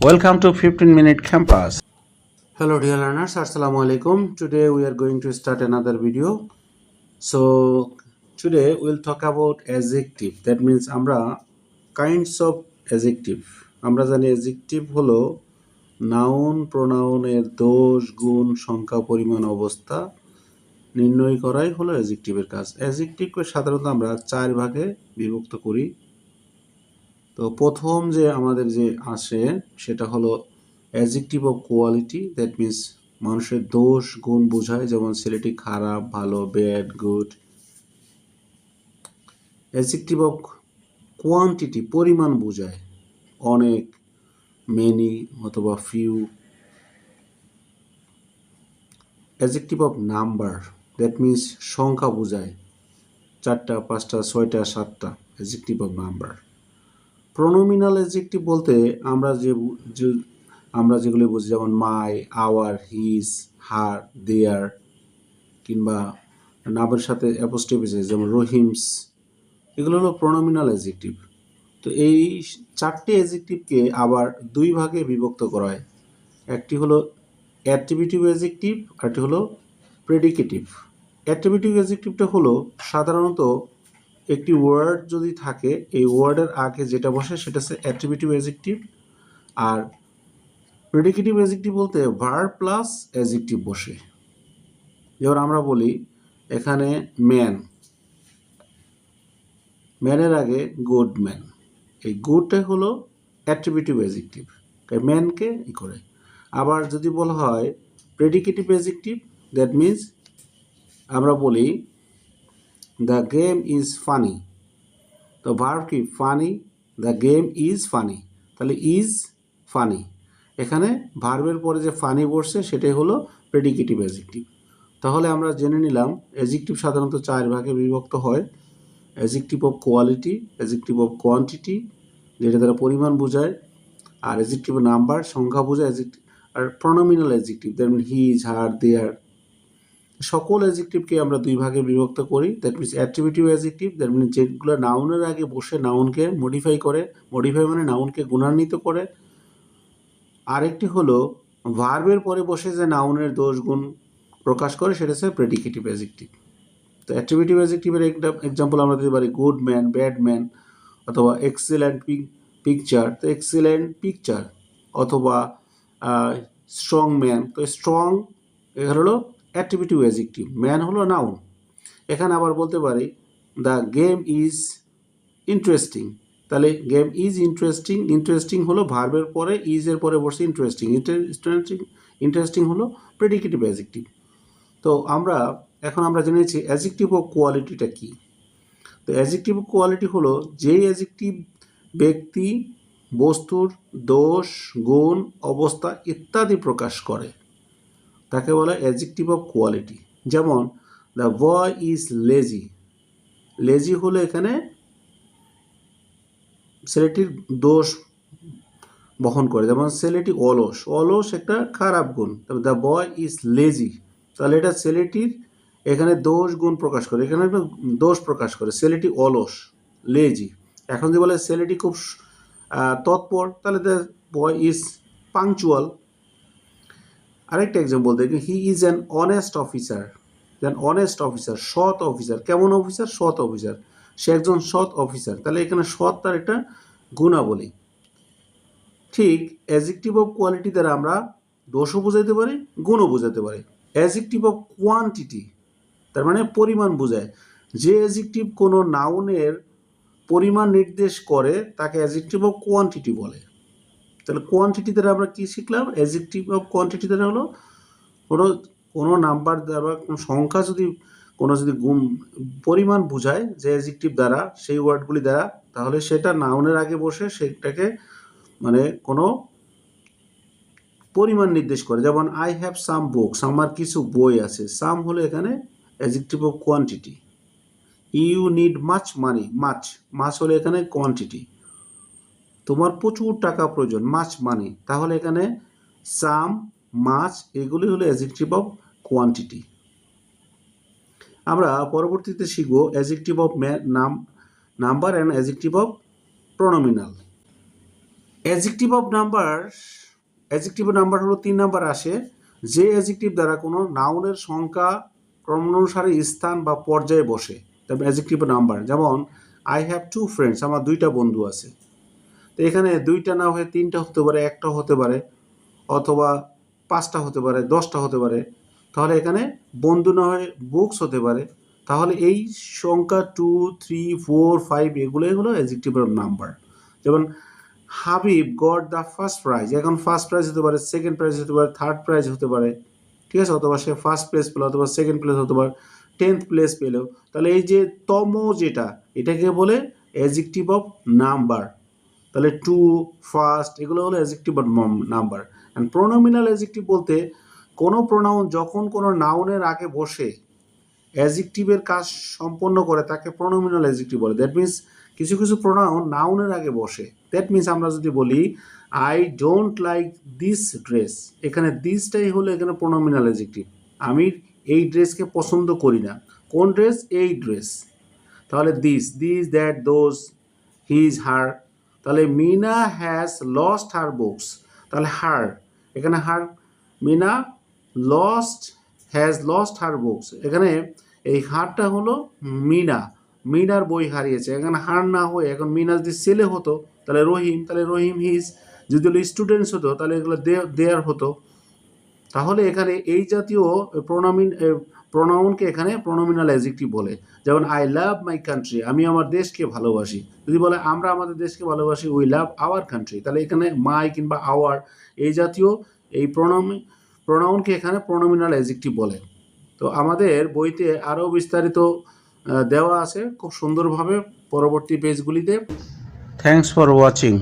Welcome to 15 Minute Campus. Hello dear learners, Assalamu alaikum. Today we are going to start another video. So today we'll talk about adjective. That means আমরা kinds of adjective. আমরা জানি adjective হলো noun প্রোনাউনের দোষ গুণ সংখ্যা পরিমাণ অবস্থা নির্ণয় করাই হলো অ্যাজেক্টিভের কাজ অ্যাজেক্টিভকে সাধারণত আমরা চার ভাগে বিভক্ত করি তো প্রথম যে আমাদের যে আসে, সেটা হলো adjective of quality that means মানুষের দোষ, গুণ বোঝায়, যেমন ছেলেটি খারাপ, ভালো bad good adjective of quantity পরিমাণ বোঝায়। অনেক মেনি অথবা few adjective of number that means সংখ্যা বোঝায়। চারটা, পাঁচটা, ছয়টা, সাতটা adjective of number pronominal adjective বলতে আমরা যে আমরা যেগুলি বুঝি, যেমন মাই আওয়ার হিজ হার দেয়ার কিংবা নামের সাথে অ্যাপোস্টিভ যেমন রহিমস এগুলো হলো প্রোনোমিনাল অ্যাজেক্টিভ তো এই চারটি অ্যাজেক্টিভকে আবার দুই ভাগে বিভক্ত করা হয়। একটি হলো অ্যাট্রিবিউটিভ অ্যাজেক্টিভ আরটি হলো প্রেডিকেটিভ অ্যাট্রিবিউটিভ অ্যাজেক্টিভটা হলো সাধারণত একটি ওয়ার্ড যদি থাকে, এই ওয়ার্ডের আগে যেটা বসে সেটা হচ্ছে অ্যাট্রিবিউটিভ অ্যাজেক্টিভ আর প্রেডিকেটিভ অ্যাজেক্টিভ বলতে ভার প্লাস অ্যাজেক্টিভ বসে। যেমন আমরা বলি এখানে ম্যান ম্যানের আগে গুড ম্যান এই গুডটা হলো অ্যাট্রিবিউটিভ অ্যাজেক্টিভ ম্যানকে ই করে। আবার যদি বলা হয় প্রেডিকেটিভ অ্যাজেক্টিভ দ্যাট মিন্স আমরা বলি দ্য গেম ইজ ফানি তো ভার্ব কি? Funny the game is funny তাহলে ইজ ফানি এখানে ভার্বের পরে যে ফানি বসছে, সেটাই হলো প্রেডিকেটিভ অ্যাজেক্টিভ তাহলে আমরা জেনে নিলাম অ্যাজেক্টিভ সাধারণত চার ভাগে বিভক্ত হয়। Adjective of quality adjective of quantity যেটা দ্বারা পরিমাণ বোঝায়। আর অ্যাজেক্টিভ নাম্বার সংখ্যা বোঝায় অ্যাজেক্টিভ আর প্রনোমিনাল অ্যাজেক্টিভ যেমন হিজ হার দেয়ার সকল অ্যাজেক্টিভকে আমরা দুই ভাগে বিভক্ত করি that means attributive adjective that means যেগুলো নাউনের আগে বসে নাউনকে মডিফাই করে মডিফাই মানে নাউনকে গুণান্বিত করে। আরেকটি হলো ভার্বের পরে বসে যে নাউনের দোষ গুণ প্রকাশ করে, সেটা হচ্ছে প্রেডিকেটিভ অ্যাজেক্টিভ তো অ্যাট্রিবিউটিভ অ্যাজেক্টিভের একটা এক্সাম্পল আমরা দিতে পারি গুড ম্যান ব্যাড ম্যান অথবা এক্সেলেন্ট পিকচার তো এক্সেলেন্ট পিকচার অথবা স্ট্রং ম্যান তো স্ট্রং এখানে হলো অ্যাট্রিবিউটিভ অ্যাজেক্টিভ ম্যান হলো নাউন। এখানে আবার বলতে পারি, দ্য গেম ইজ ইন্টারেস্টিং। তাহলে গেম ইজ ইন্টারেস্টিং ইন্টারেস্টিং হলো ভার্বের পরে ইজের পরে বসে ইন্টারেস্টিং। ইন্টারেস্টিং ইন্টারেস্টিং হলো প্রেডিকেটিভ অ্যাজেক্টিভ তো আমরা, এখন আমরা জেনেছি অ্যাজেক্টিভ ও কোয়ালিটিটা কী। তো অ্যাজেক্টিভ কোয়ালিটি হলো যেই অ্যাজেক্টিভ ব্যক্তি, বস্তুর দোষ, গুণ, অবস্থা ইত্যাদি প্রকাশ করে। তাকে বলা অ্যাজেক্টিভ অফ কোয়ালিটি যেমন the boy is lazy lazy হলো এখানে ছেলেটির দোষ বহন করে। যেমন, ছেলেটি অলস। অলস একটা খারাপ গুণ। তবে দ্য বয় ইজ লেজি তাহলে এটা ছেলেটির এখানে দোষ গুণ প্রকাশ করে। এখানে একটা দোষ প্রকাশ করে। ছেলেটি অলস লেজি এখন যদি বলে ছেলেটি খুব তৎপর, তাহলে দ্য বয় ইজ পাংচুয়াল আরেকটা এক্সাম্পল দেখি he is an honest officer an honest officer সৎ অফিসার কেমন অফিসার সৎ অফিসার সে একজন সৎ অফিসার তাহলে এখানে সৎ তার একটা গুণাবলী। ঠিক অ্যাজেক্টিভ অফ কোয়ালিটি দ্বারা আমরা দোষও বোঝাতে পারি, গুণও বোঝাতে পারি। অ্যাজেক্টিভ অফ কোয়ান্টিটি তার মানে পরিমাণ বোঝায়। যে অ্যাজেক্টিভ কোনো নাউনের পরিমাণ নির্দেশ করে, তাকে অ্যাজেক্টিভ অফ কোয়ান্টিটি বলে। তাহলে কোয়ান্টিটি দ্বারা আমরা কী শিখলাম? অ্যাজেক্টিভ অফ কোয়ান্টিটি দ্বারা হলো, কোনো কোনো নাম্বার দ্বারা, কোনো সংখ্যা যদি, কোনো যদি গুণ, পরিমাণ বোঝায় যে অ্যাজেক্টিভ দ্বারা, সেই ওয়ার্ডগুলি দ্বারা, তাহলে সেটা নাউনের আগে বসে সেটাকে মানে কোনো পরিমাণ নির্দেশ করে। যেমন আই হ্যাভ সাম বুকস আমার কিছু বই আছে। সাম হলো এখানে adjective of quantity you need much money much much হলো এখানে কোয়ান্টিটি তোমার প্রচুর টাকা প্রয়োজন, মাছ মানি। তাহলে এখানে সাম মাছ এগুলি হলো অ্যাজেক্টিভ অফ কোয়ান্টিটি আমরা পরবর্তীতে শিখব অ্যাজেক্টিভ অফ নাম number and adjective of pronominal adjective of number adjective number হলো তিন নাম্বার আসে। যে অ্যাজেক্টিভ দ্বারা কোনো নাউনের সংখ্যা ক্রমানুসারে স্থান বা পর্যায়ে বসে, তারপর অ্যাজেক্টিভ নাম্বার যেমন আই হ্যাভ টু ফ্রেন্ডস আমার দুইটা বন্ধু আছে। তো এখানে দুইটা না হয়ে তিনটা হতে পারে, একটা হতে পারে, অথবা পাঁচটা হতে পারে, দশটা হতে পারে। তাহলে এখানে বন্ধু না হয়ে বুকস হতে পারে। তাহলে এই সংখ্যা টু থ্রি ফোর ফাইভ এগুলোই হলো অ্যাজেক্টিভ নাম্বার যেমন Habib, got the first prize. এখন ফার্স্ট প্রাইজ হতে পারে, সেকেন্ড প্রাইজ হতে পারে, থার্ড প্রাইজ হতে পারে। ঠিক আছে? অথবা সে ফার্স্ট প্লেস পেল অথবা সেকেন্ড প্লেস হতে পারে টেন্থ প্লেস পেল। তাহলে এই যে তম যেটা, এটাকে বলে অ্যাজেক্টিভ অফ নাম্বার তাহলে টু ফার্স্ট এগুলো হলো adjective number and pronominal adjective বলতে কোনো প্রোনাউন যখন কোনো নাউনের আগে বসে অ্যাজেক্টিভের কাজ সম্পন্ন করে, তাকে প্রোনোমিনাল অ্যাজেক্টিভ বলে। দ্যাট মিন্স কিছু কিছু প্রোনাউন নাউনের আগে বসে। দ্যাট মিন্স আমরা যদি বলি I don't like this dress এখানে দিসটাই হলো এখানে প্রোনোমিনাল অ্যাজেক্টিভ আমি এই ড্রেসকে পছন্দ করি না। কোন ড্রেস এই ড্রেস তাহলে this this that those his her তাহলে Mina has lost her books তাহলে হার এখানে her Mina lost has lost her books এখানে এই হারটা হলো মিনা। মিনার বই হারিয়েছে। এখানে হার না হয়ে এখন মিনা যদি ছেলে হতো, তাহলে রহিম তাহলে রহিম হিজ যদি হলো স্টুডেন্টস হতো, তাহলে এগুলো দেয়ার হতো। তাহলে এখানে এই জাতীয় প্রোনামিন প্রোনাউনকে এখানে প্রোনোমিনাল অ্যাজেক্টিভ বলে। যেমন আই লাভ মাই কান্ট্রি আমি আমার দেশকে ভালোবাসি। যদি বলে, আমরা আমাদের দেশকে ভালোবাসি উই লাভ আওয়ার কান্ট্রি তাহলে এখানে মাই কিংবা আওয়ার এই জাতীয় এই প্রোনামি প্রোনাউনকে এখানে প্রোনোমিনাল অ্যাজেক্টিভ বলে। তো আমাদের বইতে আরও বিস্তারিত দেওয়া আছে। খুব সুন্দরভাবে পরবর্তী পেজগুলিতে। Thanks for watching.